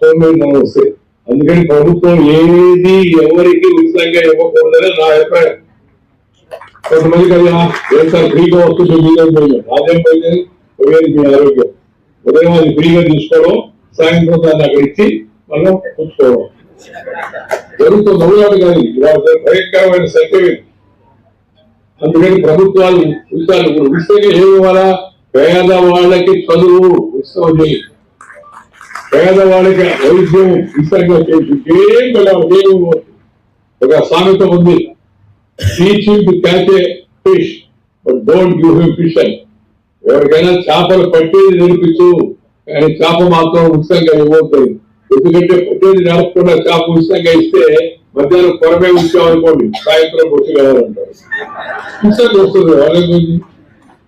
సోమేధనం వస్తాయి అందుకని ప్రభుత్వం ఏది ఎవరికి ఉచితంగా ఇవ్వకూడదని నా అభిప్రాయం. కొంతమందికి అది "ఆ, ఏం సార్ ఫ్రీగా వస్తుంది మీదేం పోయింది అదేం పోయింది పోయేది మీ ఆరోగ్యం. ఉదయం అది ఫ్రీగా తీసుకోవడం సాయంత్రం దాన్ని అక్కడ ఇచ్చి మనం పుచ్చుకోవడం జరుగుతుంది నవ్వులాడు కానీ భయంకరమైన సత్యం అందుకని ప్రభుత్వాలు ఉచితాలు ఇప్పుడు ఉచితంగా ఏమి ఇవ్వాలా? పేద వాళ్ళకి చదువు ఉచితం చేయాలి పేదవాడికి వైద్యం ఉచితంగా చేసి ఏం వెళ్ళాలి ఉపయోగం ఒక సామెత ఉంది. Teaching catch a fish but don't give him fish అని. ఎవరికైనా చేపలు పట్టేది నేర్పించు కానీ చేప మాత్రం ఉచితంగా ఇవ్వద్దు ఎందుకంటే పట్టేది నడపకుండా చేప ఉచితంగా ఇస్తే మధ్యాహ్నం కొరమే ఉంచామనుకోండి సాయంత్రం వచ్చి ఉచితంగా వస్తుంది వాళ్ళకి. ఉంది.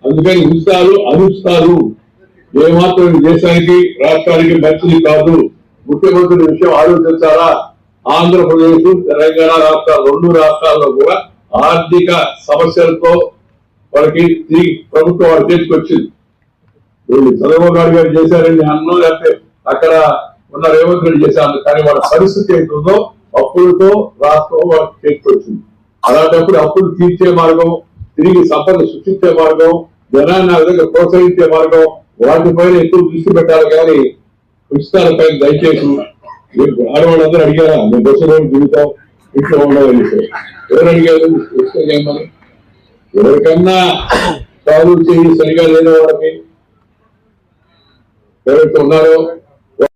అందుకని ఉచితాలు అనుచితాలు ఏమాత్రం దేశానికి రాష్ట్రానికి మంచిది కాదు. ముఖ్యమంత్రి విషయం ఆలోచించాలా? ఆంధ్రప్రదేశ్ తెలంగాణ రాష్ట్రాలు రెండు రాష్ట్రాల్లో కూడా ఆర్థిక సమస్యలతో వాళ్ళకి ప్రభుత్వం వాళ్ళ చేతికి వచ్చింది. వీళ్ళు చంద్రబాబు నాయుడు గారు చేశారని అన్నో లేకపోతే అక్కడ ఉన్న రేవంత్ రెడ్డి చేశారు. కానీ వాళ్ళ పరిస్థితి ఏంటుందో అప్పులతో రాష్ట్రం వాళ్ళకి చేతికి వచ్చింది. అలాంటప్పుడు అప్పులు తీర్చే మార్గం తిరిగి సంపద సృష్టించే మార్గం జనాన్ని ఆ విధంగా ప్రోత్సహించే మార్గం వాటిపైన ఎక్కువ దృష్టి పెట్టాలి కానీ ఉచితాలపైన దయచేసి మీరు ఆడవాళ్ళందరూ అడిగారా? మేము రోజు దిగుతాం ఇంట్లో ఉండవని ఎవరు అడిగారు? పుస్తకం చేయమని. ఎవరికన్నా సాగు చేయి సరిగా లేని వాళ్ళకి ఎవరైతే ఉన్నారో